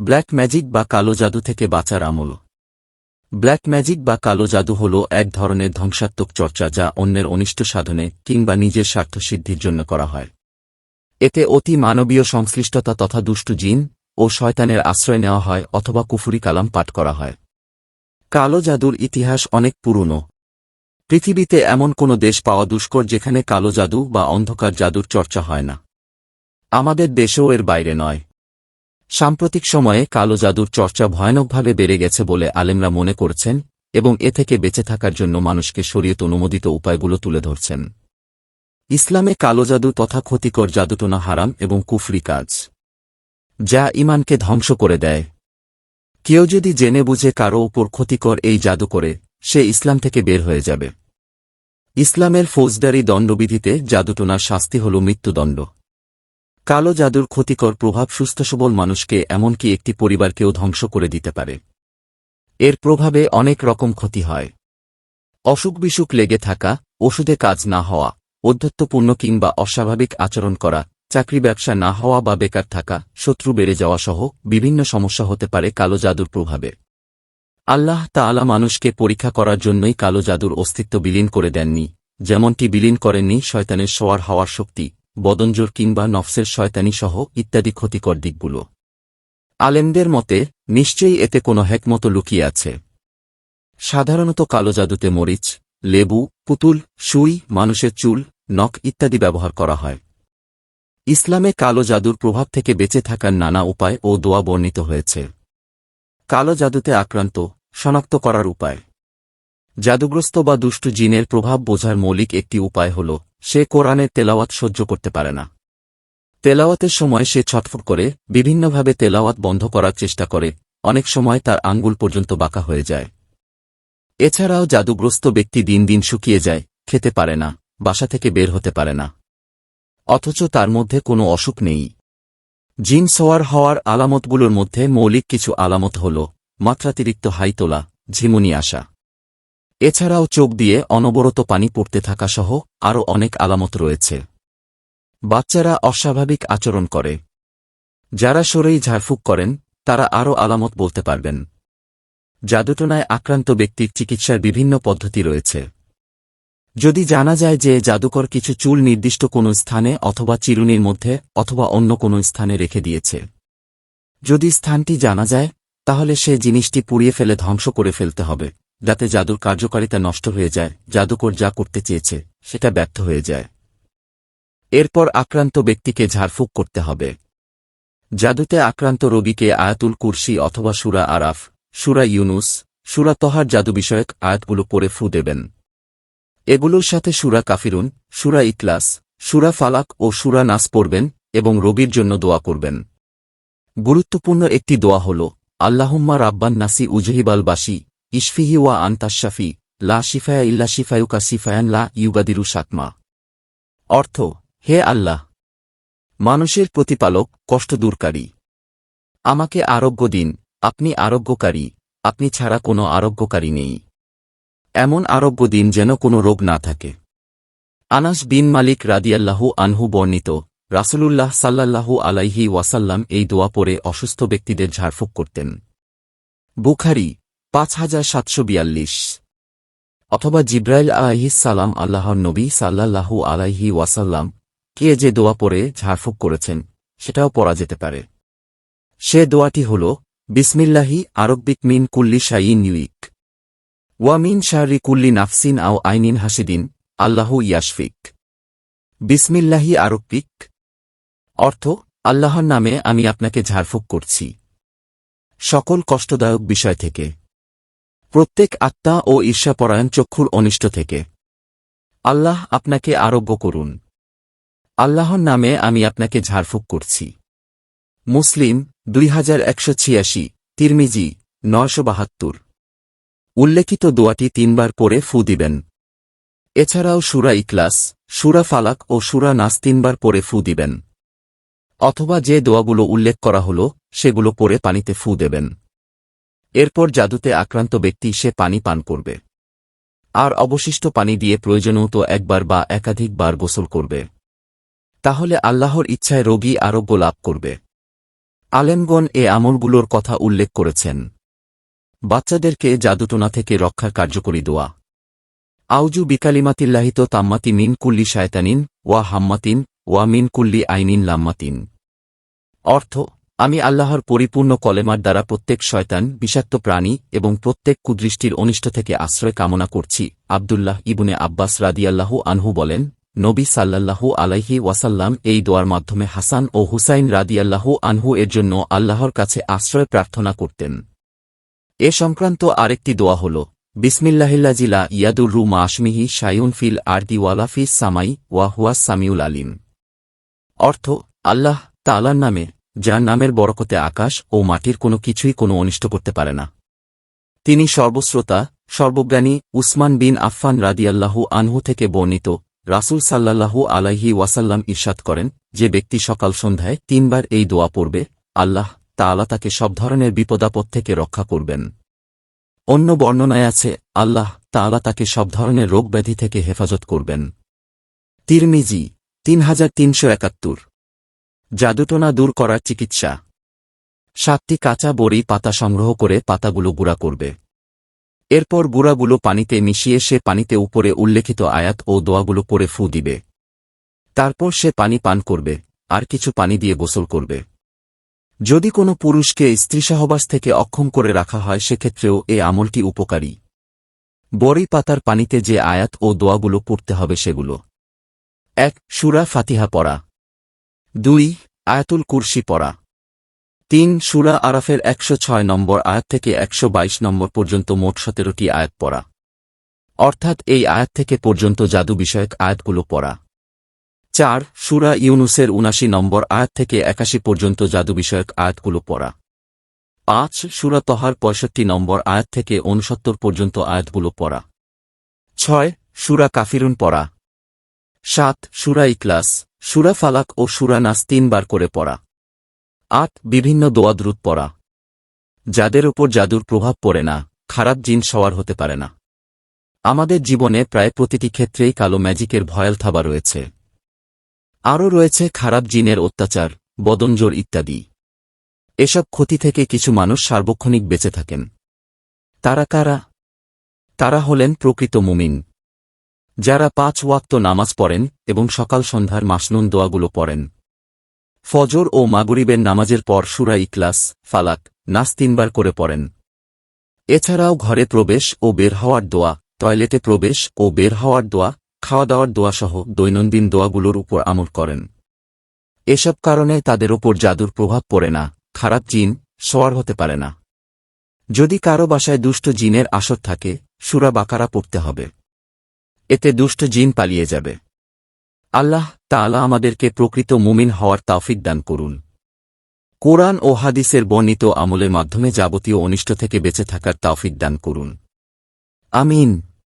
Black magic বা কালো জাদু থেকে বাঁচার আমল। ব্ল্যাক ম্যাজিক বা কালো জাদু হল এক ধরনের ধ্বংসাত্মক চর্চা যা অন্যের অনিষ্ট সাধনে কিংবা নিজের স্বার্থসিদ্ধির জন্য করা হয়। এতে অতি মানবীয় সংশ্লিষ্টতা তথা দুষ্টু জিন ও শয়তানের আশ্রয় নেওয়া হয় অথবা কুফুরি কালাম পাঠ করা হয়। কালো জাদুর ইতিহাস অনেক পুরনো। পৃথিবীতে এমন কোনো দেশ পাওয়া দুষ্কর যেখানে কালো জাদু বা অন্ধকার জাদুর চর্চা হয় না। আমাদের দেশেও এর বাইরে নয়। সাম্প্রতিক সময়ে কালো জাদুর চর্চা ভয়ানকভাবে বেড়ে গেছে বলে আলেমরা মনে করছেন এবং এ থেকে বেঁচে থাকার জন্য মানুষকে শরীয়ত অনুমোদিত উপায়গুলো তুলে ধরছেন। ইসলামে কালো জাদু তথা ক্ষতিকর জাদুটোনা হারাম এবং কুফরি কাজ। যা ইমানকে ধ্বংস করে দেয়। কেউ যদি জেনে বুঝে কারও উপর ক্ষতিকর এই জাদু করে, সে ইসলাম থেকে বের হয়ে যাবে। ইসলামের ফৌজদারি দণ্ডবিধিতে জাদুটোনার শাস্তি হল মৃত্যুদণ্ড। কালো জাদুর ক্ষতিকর প্রভাব সুস্থ সুস্থসবল মানুষকে এমনকি একটি পরিবারকেও ধ্বংস করে দিতে পারে। এর প্রভাবে অনেক রকম ক্ষতি হয়। অসুখ বিসুখ লেগে থাকা, ওষুধে কাজ না হওয়া অধ্যত্বপূর্ণ কিংবা অস্বাভাবিক আচরণ করা, চাকরি ব্যবসা না হওয়া বা বেকার থাকা, শত্রু বেড়ে যাওয়া সহ বিভিন্ন সমস্যা হতে পারে কালো জাদুর প্রভাবে। আল্লাহ তাআলা মানুষকে পরীক্ষা করার জন্যই কালো জাদুর অস্তিত্ব বিলীন করে দেননি, যেমনটি বিলীন করেননি শয়তানের সোয়ার হওয়ার শক্তি বদঞ্জোর কিংবা নফসের শয়তানি সহ ইত্যাদি ক্ষতিকর দিকগুলো। আলেমদের মতে, নিশ্চয়ই এতে কোনো হেকমত লুকিয়ে আছে। সাধারণত কালো জাদুতে মরিচ, লেবু, পুতুল, সুই, মানুষের চুল, নখ ইত্যাদি ব্যবহার করা হয়। ইসলামে কালো জাদুর প্রভাব থেকে বেঁচে থাকার নানা উপায় ও দোয়া বর্ণিত হয়েছে। কালো জাদুতে আক্রান্ত, শনাক্ত করার উপায়। জাদুগ্রস্ত বা দুষ্টু জিনের প্রভাব বোঝার মৌলিক একটি উপায় হল, সে কোরআনের তেলাওয়াত সহ্য করতে পারে না। তেলাওয়াতের সময় সে ছটফট করে, বিভিন্নভাবে তেলাওয়াত বন্ধ করার চেষ্টা করে, অনেক সময় তার আঙ্গুল পর্যন্ত বাঁকা হয়ে যায়। এছাড়াও জাদুগ্রস্ত ব্যক্তি দিন দিন শুকিয়ে যায়, খেতে পারে না, বাসা থেকে বের হতে পারে না। অথচ তার মধ্যে কোনো অসুখ নেই। জিন সোয়ার হওয়ার আলামতগুলোর মধ্যে মৌলিক কিছু আলামত হল, মাত্রাতিরিক্ত হাই তোলা, ঝিমুনি আসা। এছাড়াও চোখ দিয়ে অনবরত পানি পড়তে থাকা সহ আরও অনেক আলামত রয়েছে। বাচ্চারা অস্বাভাবিক আচরণ করে। যারা সরেই ঝাড়ফুঁক করেন, তারা আরও আলামত বলতে পারবেন। জাদুটনায় আক্রান্ত ব্যক্তির চিকিৎসার বিভিন্ন পদ্ধতি রয়েছে। যদি জানা যায় যে জাদুকর কিছু চুল নির্দিষ্ট কোনো স্থানে অথবা চিরুনির মধ্যে অথবা অন্য কোনো স্থানে রেখে দিয়েছে। যদি স্থানটি জানা যায়, তাহলে সে জিনিসটি পুড়িয়ে ফেলে ধ্বংস করে ফেলতে হবে। যাতে জাদুর কার্যকারিতা নষ্ট হয়ে যায়, জাদুকর যা করতে চেয়েছে, সেটা ব্যর্থ হয়ে যায়। এরপর আক্রান্ত ব্যক্তিকে ঝাড়ফুঁক করতে হবে। জাদুতে আক্রান্ত রোগীকে আয়াতুল কুরসি অথবা সুরা আরাফ, সুরা ইউনুস, সুরা তহার জাদু বিষয়ক আয়াতগুলো পরে ফু দেবেন। এগুলোর সাথে সুরা কাফিরুন, সুরা ইকলাস সুরা ফালাক ও সুরা নাস পড়বেন এবং রবির জন্য দোয়া করবেন। গুরুত্বপূর্ণ একটি দোয়া হল, আল্লাহম্মা রাব্বান নাসি উজহিবাল বাসি ইশফিহি ওয়া আন্তাশাফি লা শিফায়া ইল্লা শিফায়ুকা সিফায়ান লা ইউগাদিরু সাকমা অর্থ, হে আল্লাহ, মানুষের প্রতিপালক কষ্ট দূরকারী আমাকে আরোগ্য দিন, আপনি আরোগ্যকারী, আপনি ছাড়া কোনো আরোগ্যকারী নেই। এমন আরোগ্য দিন যেন কোনো রোগ না থাকে। আনাস বিন মালিক রাদিয়াল্লাহু আনহু বর্ণিত, রাসূলুল্লাহ সাল্লাল্লাহু আলাইহি ওয়াসাল্লাম এই দোয়া পরে অসুস্থ ব্যক্তিদের ঝাড়ফুঁক করতেন। বুখারি পাঁচ হাজার সাতশো বিয়াল্লিশ। অথবা জিব্রাইল সালাম আল্লাহর নবী সাল্লাল্লাহু আলাইহি ওয়াসাল্লাম, কে যে দোয়া পরে ঝাড়ফুঁক করেছেন, সেটাও পড়া যেতে পারে। সে দোয়াটি হল, বিসমিল্লাহি আরব্বিক মিন কুল্লি শাইন ইউইক। ওয়ামিন শাহরি কুল্লি নাফসিন আও আইনিন হাসিদিন, আল্লাহু ইয়াশফিক। বিসমিল্লাহি আরব্বিক, অর্থ, আল্লাহর নামে আমি আপনাকে ঝাড়ফুঁক করছি। সকল কষ্টদায়ক বিষয় থেকে। প্রত্যেক আত্মা ও ঈর্ষাপরায়ণ চক্ষুর অনিষ্ট থেকে। আল্লাহ আপনাকে আরোগ্য করুন। আল্লাহর নামে আমি আপনাকে ঝাড়ফুঁক করছি। মুসলিম দুই হাজার একশো ছিয়াশি, তিরমিজি, নয়শো বাহাত্তর। উল্লেখিত দোয়াটি তিনবার পরে ফু দিবেন। এছাড়াও সুরা ইকলাস সুরা ফালাক ও সুরা নাস তিনবার পরে ফু দিবেন। অথবা যে দোয়াগুলো উল্লেখ করা হল, সেগুলো পরে পানিতে ফু দেবেন। এরপর জাদুতে আক্রান্ত ব্যক্তি সে পানি পান করবে। আর অবশিষ্ট পানি দিয়ে প্রয়োজনমতো একবার বা একাধিকবার গোসল করবে। তাহলে আল্লাহর ইচ্ছায় রোগী আরোগ্য লাভ করবে। আলেমগণ এ আমলগুলোর কথা উল্লেখ করেছেন। বাচ্চাদেরকে জাদুটোনা থেকে রক্ষার কার্যকরী দোয়া। আউজু বিকালিমাতিল্লাহিত তাম্মাতি মিন কুল্লি শায়তানিন, ওয়া হাম্মাতিন, ওয়া মিন কুল্লি আইনিন লাম্মাতিন। অর্থ আমি আল্লাহর পরিপূর্ণ কলেমার দ্বারা প্রত্যেক শয়তান, বিষাক্ত প্রাণী এবং প্রত্যেক কুদৃষ্টির অনিষ্ট থেকে আশ্রয় কামনা করছি, আবদুল্লাহ ইবনে আব্বাস রাদিয়াল্লাহু আনহু বলেন, নবী সাল্লাল্লাহু আলাইহি ওয়াসাল্লাম এই দোয়ার মাধ্যমে হাসান ও হুসাইন রাদিয়াল্লাহু আনহু এর জন্য আল্লাহর কাছে আশ্রয় প্রার্থনা করতেন। এ সংক্রান্ত আরেকটি দোয়া হল বিসমিল্লাহিল্লাজিলা ইয়াদুর রু মাশমিহি শায়ুন ফিল আরদি ওয়ালা ফিস সামাই ওয়াহুয়া সামিউল আলিম। অর্থ, আল্লাহ তালার নামে যার নামের বরকতে আকাশ ও মাটির কোনো কিছুই কোনো অনিষ্ট করতে পারে না। তিনি সর্বশ্রোতা, সর্বজ্ঞানী উসমান বিন আফফান রাদিয়াল্লাহু আনহু থেকে বর্ণিত রাসূল সাল্লাল্লাহু আলাইহি ওয়াসাল্লাম ইরশাদ করেন যে ব্যক্তি সকাল সন্ধ্যায় তিনবার এই দোয়া পড়বে, আল্লাহ তাআলা তাকে সব ধরনের বিপদাপদ থেকে রক্ষা করবেন। অন্য বর্ণনায় আছে, আল্লাহ তাআলা তাকে সব ধরনের রোগব্যাধি থেকে হেফাজত করবেন। তিরমিজি তিন হাজার তিনশো একাত্তর। জাদুটোনা দূর করার চিকিৎসা। সাতটি কাঁচা বড়ি পাতা সংগ্রহ করে পাতাগুলো গুঁড়া করবে। এরপর গুঁড়াগুলো পানিতে মিশিয়ে সে পানিতে উপরে উল্লেখিত আয়াত ও দোয়াগুলো পরে ফু দিবে। তারপর সে পানি পান করবে, আর কিছু পানি দিয়ে গোসল করবে। যদি কোনো পুরুষকে স্ত্রী সহবাস থেকে অক্ষম করে রাখা হয়, সেক্ষেত্রেও এ আমলটি উপকারী। বড়ি পাতার পানিতে যে আয়াত ও দোয়াগুলো পড়তে হবে সেগুলো। এক, সুরা ফাতিহা পড়া। দুই, আয়াতুল কুরসি পড়া। তিন, সুরা আরাফের একশো ছয় নম্বর আয়াত থেকে একশো বাইশ নম্বর পর্যন্ত মোট সতেরোটি আয়াত পড়া। অর্থাৎ এই আয়াত থেকে পর্যন্ত জাদু বিষয়ক আয়াতগুলো পড়া। চার, সুরা ইউনুসের উনাশি নম্বর আয়াত থেকে একাশি পর্যন্ত জাদু বিষয়ক আয়াতগুলো পড়া। পাঁচ, সুরা তহার পঁয়ষট্টি নম্বর আয়াত থেকে উনসত্তর পর্যন্ত আয়াতগুলো পড়া। ছয়, সুরা কাফিরুন পড়া। সাত সুরা ইকলাস সুরা ফালাক ও সুরা নাস তিনবার করে পড়া। আট, বিভিন্ন দোয়াদ্রুত পড়া। যাদের ওপর জাদুর প্রভাব পড়ে না, খারাপ জিন সওয়ার হতে পারে না। আমাদের জীবনে প্রায় প্রতিটি ক্ষেত্রেই কালো ম্যাজিকের ভয়াল থাবা রয়েছে। আরও রয়েছে খারাপ জিনের অত্যাচার, বদনজোর ইত্যাদি। এসব ক্ষতি থেকে কিছু মানুষ সার্বক্ষণিক বেঁচে থাকেন। তারা কারা? তারা হলেন প্রকৃত মুমিন। যারা পাঁচ ওয়াক্ত নামাজ পড়েন এবং সকাল সন্ধ্যার মাসনুন দোয়াগুলো পড়েন। ফজর ও মাগরিবের নামাজের পর সুরা ইকলাস ফালাক, নাস তিনবার করে পড়েন। এছাড়াও ঘরে প্রবেশ ও বের হওয়ার দোয়া, টয়লেটে প্রবেশ ও বের হওয়ার দোয়া খাওয়া দাওয়ার দোয়াসহ দৈনন্দিন দোয়াগুলোর উপর আমল করেন। এসব কারণে তাদের ওপর জাদুর প্রভাব পড়ে না, খারাপ জিন, সোয়ার হতে পারে না। যদি কারও বাসায় দুষ্ট জিনের আসর থাকে, সুরা বাকারা পড়তে হবে। এতে দুষ্ট জিন পালিয়ে যাবে। আল্লাহ তালা আমাদেরকে প্রকৃত মুমিন হওয়ার তাফিক দান করুন। কোরআন ও হাদিসের বর্ণিত আমলের মাধ্যমে যাবতীয় অনিষ্ট থেকে বেঁচে থাকার তাফিক দান করুন। আমিন।